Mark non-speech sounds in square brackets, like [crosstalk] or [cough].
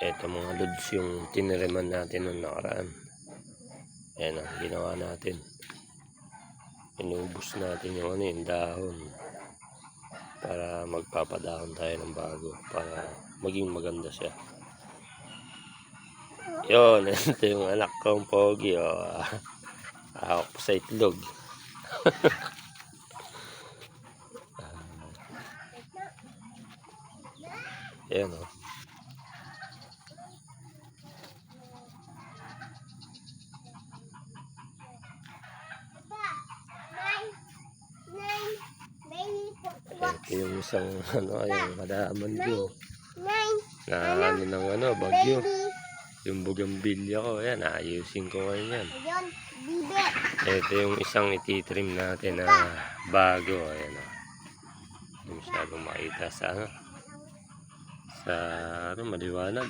Ito mga lods yung tiniriman natin nung nakaraan. Ayan ang ginawa natin. Inubos natin yung ano yung dahon. Para magpapadahon tayo ng bago. Para maging maganda siya. Yun, [laughs] ito yung anak kong pogi. Oh. [laughs] Ahok pa sa itlog. [laughs] Ayan oh. Ito yung isang [laughs] ano, yung kadaman ko. Na ano ng ano, bagyo. Yung bugambilya ko, ayan, ayusin ko ngayon yan. Ayun. Ito yung isang ititrim natin na bago, ayan o. Hindi masyadong makita sa ano. Sa ano, maliwanag.